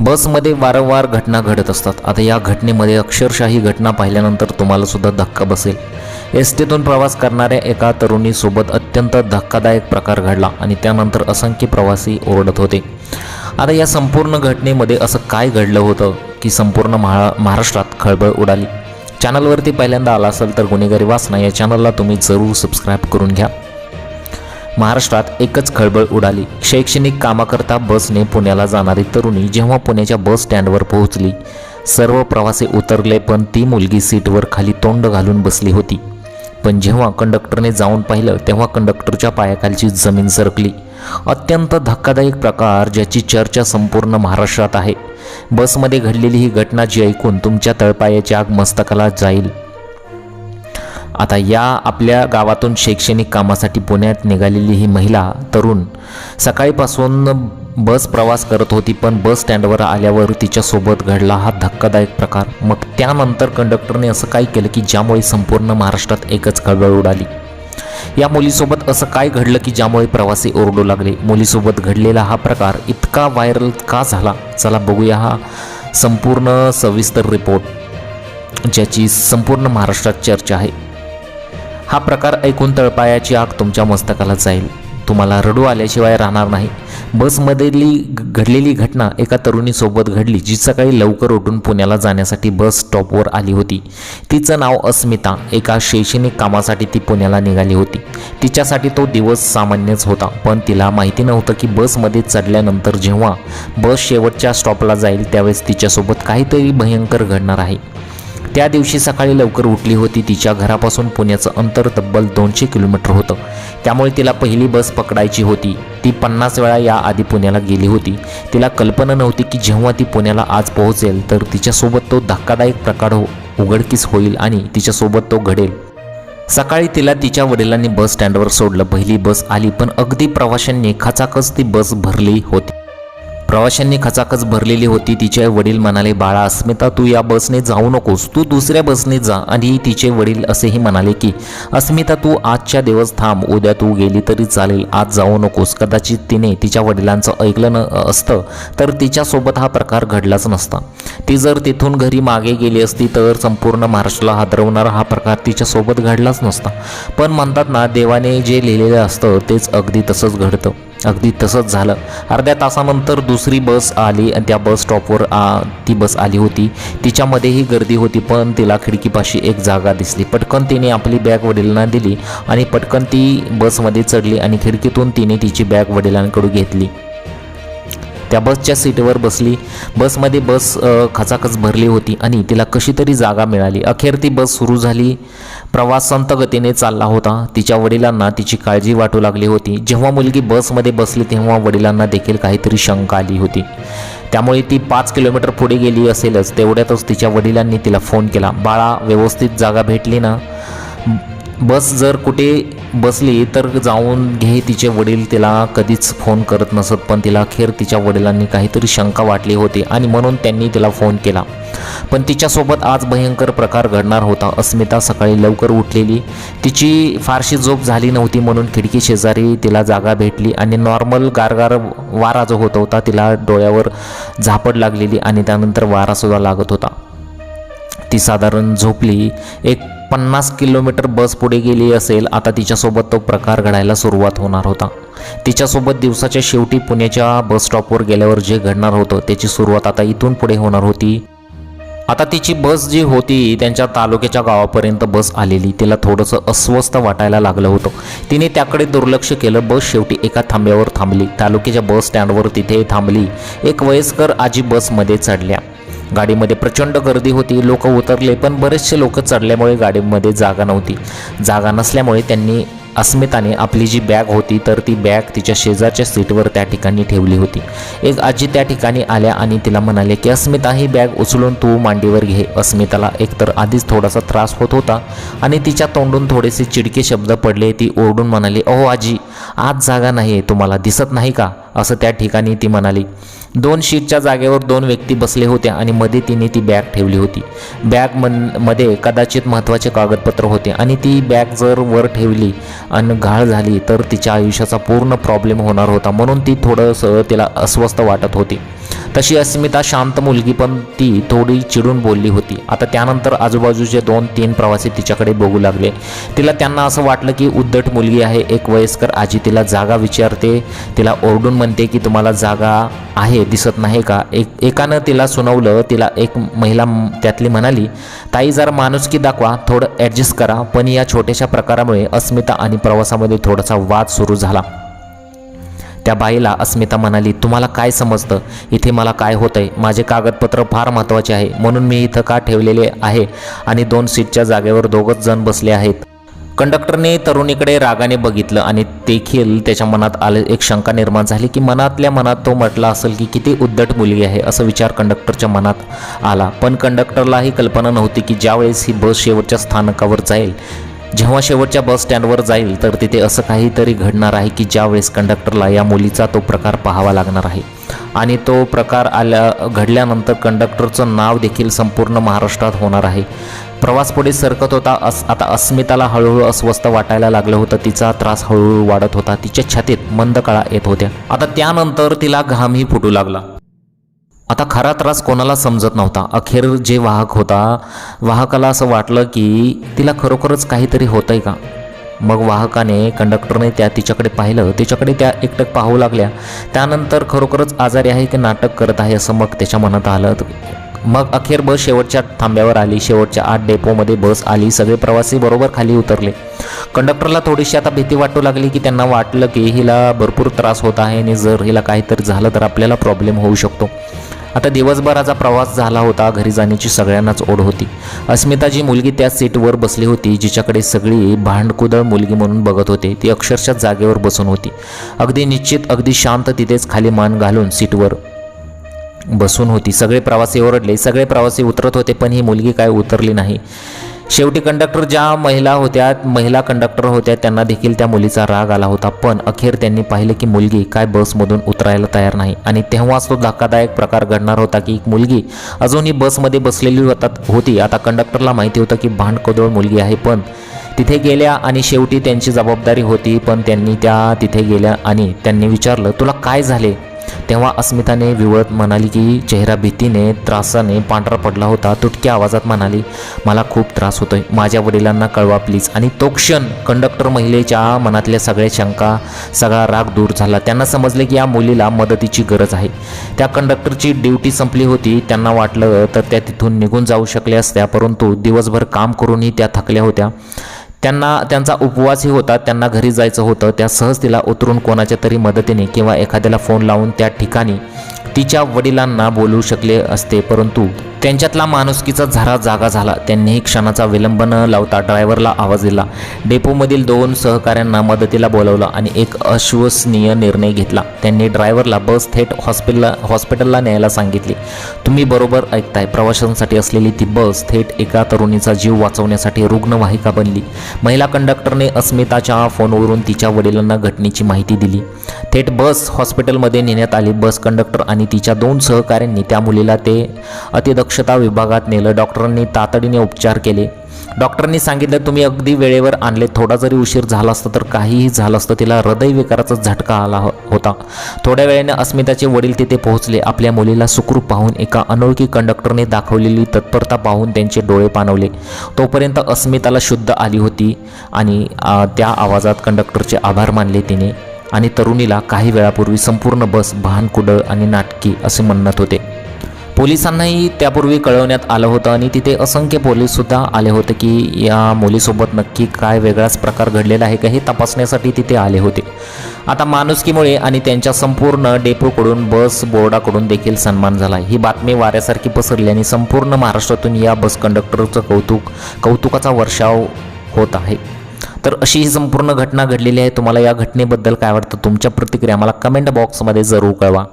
बसमध्ये वारंवार घटना घडत असतात. आता या घटनेमध्ये अक्षरशः ही घटना पाहिल्यानंतर तुम्हालासुद्धा धक्का बसेल. एस टीतून प्रवास करणाऱ्या एका तरुणीसोबत अत्यंत धक्कादायक प्रकार घडला आणि त्यानंतर असंख्य प्रवासी ओरडत होते. आता या संपूर्ण घटनेमध्ये असं काय घडलं होतं की संपूर्ण महा महाराष्ट्रात खळबळ उडाली? चॅनलवरती पहिल्यांदा आला असेल तर गुन्हेगारी वाचना या चॅनलला तुम्ही जरूर सबस्क्राईब करून घ्या. महाराष्ट्रात एकच खळबळ उडाली. शैक्षणिक कामाकरता बसने पुण्याला जाणारी तरुणी जेव्हा पुण्याच्या बस स्टँडवर पोहोचली सर्व प्रवासी उतरले पण ती मुलगी सीटवर खाली तोंड घालून बसली होती. पण जेव्हा कंडक्टरने जाऊन पाहिलं तेव्हा कंडक्टरच्या पायाखालची जमीन सरकली. अत्यंत धक्कादायक प्रकार ज्याची चर्चा संपूर्ण महाराष्ट्रात आहे. बसमध्ये घडलेली ही घटना जी ऐकून तुमच्या तळपायाची आग मस्तकाला जाईल. आता या आपल्या गावातून शैक्षणिक कामासाठी पुण्यात निघालेली ही महिला तरुण सकाळीपासून बस प्रवास करत होती पण बस स्टँडवर आल्यावर तिच्यासोबत घडला हा धक्कादायक प्रकार. मग त्यानंतर कंडक्टरने असं काय केलं की ज्यामुळे संपूर्ण महाराष्ट्रात एकच खळबळ उडाली. या मुलीसोबत असं काय घडलं की ज्यामुळे प्रवासी ओरडू लागले? मुलीसोबत घडलेला हा प्रकार इतका व्हायरल का झाला? चला बघूया हा संपूर्ण सविस्तर रिपोर्ट ज्याची संपूर्ण महाराष्ट्रात चर्चा आहे. हा प्रकार ऐकून तळपायाची आग तुमच्या मस्तकाला जाईल. तुम्हाला रडू आल्याशिवाय राहणार नाही. बसमधली घडलेली घटना एका तरुणीसोबत घडली जी सकाळी लवकर उठून पुण्याला जाण्यासाठी बस स्टॉपवर आली होती. तिचं नाव अस्मिता. एका शैक्षणिक कामासाठी ती पुण्याला निघाली होती. तिच्यासाठी तो दिवस सामान्यच होता पण तिला माहिती नव्हतं की बसमध्ये चढल्यानंतर जेव्हा बस शेवटच्या स्टॉपला जाईल त्यावेळेस तिच्यासोबत काहीतरी भयंकर घडणार आहे. त्या दिवशी सकाळी लवकर उठली होती. तिच्या घरापासून पुण्याचं अंतर तब्बल दोनशे किलोमीटर होतं. त्यामुळे तिला पहिली बस पकडायची होती. ती पन्नास वेळा याआधी पुण्याला गेली होती. तिला कल्पना नव्हती की जेव्हा ती पुण्याला आज पोहोचेल तर तिच्यासोबत तो धक्कादायक प्रकार हो उघडकीस होईल आणि तिच्यासोबत तो घडेल. सकाळी तिला तिच्या वडिलांनी बस स्टँडवर सोडलं. पहिली बस आली पण अगदी प्रवाशांनी खचाखच ती बस भरली होती. प्रवाशांनी खचाखच भरलेली होती. तिचे वडील म्हणाले बाळा अस्मिता तू या बसने जाऊ नकोस. तू दुसऱ्या बसने जा. आणि तिचे वडील असेही म्हणाले की अस्मिता तू आजच्या दिवस थांब. उद्या तू गेली तरी चालेल. आज जाऊ नकोस. कदाचित तिने तिच्या वडिलांचं ऐकलं न असतं तर तिच्यासोबत हा प्रकार घडलाच नसता. ती जर तिथून घरी मागे गेली असती तर संपूर्ण महाराष्ट्राला हादरवणारा हा प्रकार तिच्यासोबत घडलाच नसता. पण म्हणतात ना देवाने जे लिहिलेलं असतं तेच अगदी तसंच घडतं. अगदी तसंच झालं. अर्ध्या तासानंतर दुसरी बस आली आणि त्या बस स्टॉपवर ती बस आली होती. तिच्यामध्येही गर्दी होती पण तिला खिडकीपाशी एक जागा दिसली. पटकन तिने आपली बॅग वडिलांना दिली आणि पटकन ती बसमध्ये चढली आणि खिडकीतून तिने तिची बॅग वडिलांकडून घेतली. त्या बसच्या सीटवर बसली. बसमध्ये बस खचाखच भरली होती आणि तिला कशी तरी जागा मिळाली. अखेर ती बस सुरू झाली. प्रवास संत गतीने चालला होता. तिच्या वडिलांना तिची काळजी वाटू लागली होती. जेव्हा मुलगी बसमध्ये बसली तेव्हा वडिलांना देखील काहीतरी शंका आली होती. त्यामुळे ती पाच किलोमीटर पुढे गेली असेलच. तेवढ्यातच तिच्या वडिलांनी तिला फोन केला. बाळा व्यवस्थित जागा भेटली ना? बस जर कुठे बसली तर जाऊन घे तिचे वडील तिला कधीच फोन करत नसत पण तिला अखेर तिच्या वडिलांनी काहीतरी शंका वाटली होती आणि म्हणून त्यांनी तिला फोन केला. पण तिच्यासोबत आज भयंकर प्रकार घडणार होता. अस्मिता सकाळी लवकर उठलेली. तिची फारशी झोप झाली नव्हती म्हणून खिडकी शेजारी तिला जागा भेटली आणि नॉर्मल गारगार वारा जो होत होता तिला डोळ्यावर झापड लागलेली आणि त्यानंतर वारासुद्धा लागत होता. ती साधारण झोपली. एक पन्नास किलोमीटर बस पुढे गेली असेल आता तिच्यासोबत तो प्रकार घडायला सुरुवात होणार होता. तिच्यासोबत दिवसाच्या शेवटी पुण्याच्या बस स्टॉपवर गेल्यावर जे घडणार होतं त्याची सुरुवात आता इथून पुढे होणार होती. आता तिची बस जी होती त्यांच्या तालुक्याच्या गावापर्यंत बस आलेली. तिला थोडंसं अस्वस्थ वाटायला लागलं होतं. तिने त्याकडे दुर्लक्ष केलं. बस शेवटी एका थांब्यावर थांबली. तालुक्याच्या बस स्टँडवर तिथे थांबली. एक वयस्कर आजी बसमध्ये चढल्या. गाडीमध्ये प्रचंड गर्दी होती लोक उतरले पण बरेचसे लोक चढल्यामुळे गाडीमध्ये जागा नव्हती. जागा नसल्यामुळे त्यांनी अस्मिताने आपली जी बॅग होती तर ती बॅग तिच्या शेजारच्या सीटवर त्या ठिकाणी ठेवली होती. एक आजी त्या ठिकाणी आल्या आणि तिला म्हणाले की अस्मिता ही बॅग उचलून तू मांडीवर घे. अस्मिताला एकतर आधीच थोडासा त्रास होत होता आणि तिच्या तोंडून थोडेसे चिडके शब्द पडले. ती ओरडून म्हणाली अहो आजी आज जागा नाही तुम्हाला दिसत नाही का? असं त्या ठिकाणी ती म्हणाली. दोन शीटच्या जागेवर दोन व्यक्ती बसले होते आणि मध्ये तिने ती बॅग ठेवली होती. बॅग मनमध्ये कदाचित महत्त्वाचे कागदपत्र होते आणि ती बॅग जर वर ठेवली आणि घाळ झाली तर तिच्या आयुष्याचा पूर्ण प्रॉब्लेम होणार होता. म्हणून ती थोडंसं तिला अस्वस्थ वाटत होती. तशी अस्मिता शांत मुलगी पण ती थोडी चिडून बोलली होती. आता त्यानंतर आजूबाजूचे दोन तीन प्रवासी तिच्याकडे बघू लागले. तिला त्यांना असं वाटलं की उद्धट मुलगी आहे एक वयस्कर आजी तिला जागा विचारते. तिला ओरडून म्हणते की तुम्हाला जागा आहे दिसत नाही का? एक एकानं तिला सुनावलं तिला एक महिला त्यातली म्हणाली ताई जरा माणुसकी दाखवा थोडं ॲडजस्ट करा पण या छोट्याशा प्रकारामुळे अस्मिता आणि प्रवासामध्ये थोडासा वाद सुरू झाला. त्या बाईला अस्मिता म्हणाली तुम्हाला काय समजतं? इथे मला काय होतंय? माझे कागदपत्र फार महत्त्वाचे आहे. म्हणून मी इथं का ठेवलेले आहे आणि दोन सीटच्या जागेवर दोघंच जण बसले आहेत. कंडक्टरने तरुणीकडे रागाने बघितलं आणि देखील त्याच्या मनात आले एक शंका निर्माण झाली की मनातल्या मनात तो म्हटला असेल की किती उद्धट मुलगी आहे असं विचार कंडक्टरच्या मनात आला. पण कंडक्टरलाही कल्पना नव्हती की ज्यावेळेस ही बस शेवटच्या स्थानकावर जाईल जेव्हा शेवटच्या बस स्टँडवर जाईल तर तिथे असं काहीतरी घडणार आहे की ज्यावेळेस कंडक्टरला या मुलीचा तो प्रकार पाहावा लागणार आहे. आणि तो प्रकार आल्या घडल्यानंतर कंडक्टरचं नाव देखील संपूर्ण महाराष्ट्रात होणार आहे. प्रवास पुढे सरकत होता अस आता अस्मिताला हळूहळू अस्वस्थ वाटायला लागलं होतं. तिचा त्रास हळूहळू वाढत होता. तिच्या छातीत मंद कळा येत होत्या. आता त्यानंतर तिला घामही फुटू लागला. आता खरा त्रास कोणाला समजत नव्हता. अखेर जे वाहक होता वाहकाला असं वाटलं की तिला खरोखरच काहीतरी होतंय का? मग वाहकाने कंडक्टरने त्या तिच्याकडे पाहिलं. तिच्याकडे त्या एकटक पाहू लागल्या. त्यानंतर खरोखरच आजारी आहे की नाटक करत आहे असं मग त्याच्या मनात आलं. मग अखेर बस शेवटच्या थांब्यावर आली. शेवटच्या आठ डेपोमध्ये बस आली. सगळे प्रवासी बरोबर खाली उतरले. कंडक्टरला थोडीशी आता भीती वाटू लागली की त्यांना वाटलं की हिला भरपूर त्रास होत आहे आणि जर हिला काहीतरी झालं तर आपल्याला प्रॉब्लेम होऊ शकतो. आता दिवसभराचा प्रवास झाला होता. घरी जाण्याची सगळ्यांनाच ओढ होती. अस्मिता जी मुलगी त्या सीटवर बसली होती जिच्याकडे सगळी भांडकुदळ मुलगी म्हणून बघत होते. ती अक्षरशः जागेवर बसून होती. अगदी निश्चित अगदी शांत तिथेच खाली मान घालून सीटवर बसून होती. सगळे प्रवासी ओरडले. सगळे प्रवासी उतरत होते पण ही मुलगी काय उतरली नाही. शेवटी कंडक्टर ज्या महिला होत्या महिला कंडक्टर होत्या त्यांना देखील त्या मुलीचा राग आला होता. पण अखेर त्यांनी पाहिलं की मुलगी काय बसमधून उतरायला तयार नाही. आणि तेव्हाच तो धक्कादायक प्रकार घडणार होता की एक मुलगी अजूनही बसमध्ये बसलेली होतात होती. आता कंडक्टरला माहिती होतं की भांडकोदळ मुलगी आहे पण तिथे गेल्या आणि शेवटी त्यांची जबाबदारी होती. पण त्यांनी त्या तिथे गेल्या आणि त्यांनी विचारलं तुला काय झाले? तेव्हा अस्मिताने विवळत म्हणाली की चेहरा भीतीने त्रासाने पांढरा पडला होता तुटक्या आवाजात म्हणाली मला खूप त्रास होतोय. माझ्या वडिलांना कळवा प्लीज. आणि तो क्षण कंडक्टर महिलेच्या मनातल्या सगळ्या शंका सगळा राग दूर झाला. त्यांना समजले की या मुलीला मदतीची गरज आहे. त्या कंडक्टरची ड्युटी संपली होती. त्यांना वाटलं तर त्या तिथून निघून जाऊ शकल्या असत्या परंतु दिवसभर काम करूनही त्या थकल्या होत्या. त्यांना त्यांचा उपवासही होता त्यांना घरी जायचं होतं त्या सहज तिला उतरून कोणाच्या तरी मदतीने किंवा एखाद्याला फोन लावून त्या ठिकाणी तिच्या वडिलांना बोलू शकले असते परंतु त्यांच्यातला माणुसकीचा झरा जागा झाला. त्यांनीही क्षणाचा विलंब न लावता ड्रायव्हरला आवाज दिला. डेपोमधील दोन सहकाऱ्यांना मदतीला बोलवलं आणि एक अश्वसनीय निर्णय घेतला. त्यांनी ड्रायव्हरला बस थेट हॉस्पिटलला हॉस्पिटलला न्यायला सांगितले. तुम्ही बरोबर ऐकताय. प्रवाशांसाठी असलेली ती बस थेट एका तरुणीचा जीव वाचवण्यासाठी रुग्णवाहिका बनली. महिला कंडक्टरने अस्मिताच्या फोनवरून तिच्या वडिलांना घटनेची माहिती दिली. थेट बस हॉस्पिटलमध्ये नेण्यात आली. बस कंडक्टर आणि तिच्या दोन सहकाऱ्यांनी त्या मुलीला ते अतिदक्षता विभागात नेलं. डॉक्टरांनी तातडीने उपचार केले. डॉक्टरांनी सांगितलं तुम्ही अगदी वेळेवर आणले. थोडा जरी उशीर झाला असता तर काहीही झालं असतं. तिला हृदयविकाराचा झटका आला हो- होता. थोड्या वेळाने अस्मिताचे वडील तिथे पोहोचले. आपल्या मुलीला सुखरूप पाहून एका अनोळखी कंडक्टरने दाखवलेली तत्परता पाहून त्यांचे डोळे पाणवले. तोपर्यंत अस्मिताला शुद्ध आली होती आणि त्या आवाजात कंडक्टरचे आभार मानले तिने. आणि तरुणीला काही वेळापूर्वी संपूर्ण बस भानकुडळ आणि नाटकी असे म्हणत होते. पोलिसांनाही त्यापूर्वी कळवण्यात आलं होतं आणि तिथे असंख्य पोलीससुद्धा आले होते की या मुलीसोबत नक्की काय वेगळाच प्रकार घडलेला आहे का हे तपासण्यासाठी तिथे आले होते. आता माणुसकीमुळे आणि त्यांच्या संपूर्ण डेपोकडून बस बोर्डाकडून देखील सन्मान झाला. ही बातमी वाऱ्यासारखी पसरली आणि संपूर्ण महाराष्ट्रातून या बस कंडक्टरचं कौतुक कौतुकाचा वर्षाव होत आहे. तर अशी ही संपूर्ण घटना घडलेली आहे. तुम्हाला या घटनेबद्दल काय वाटतं? तुमच्या प्रतिक्रिया मला कमेंट बॉक्समध्ये जरूर कळवा.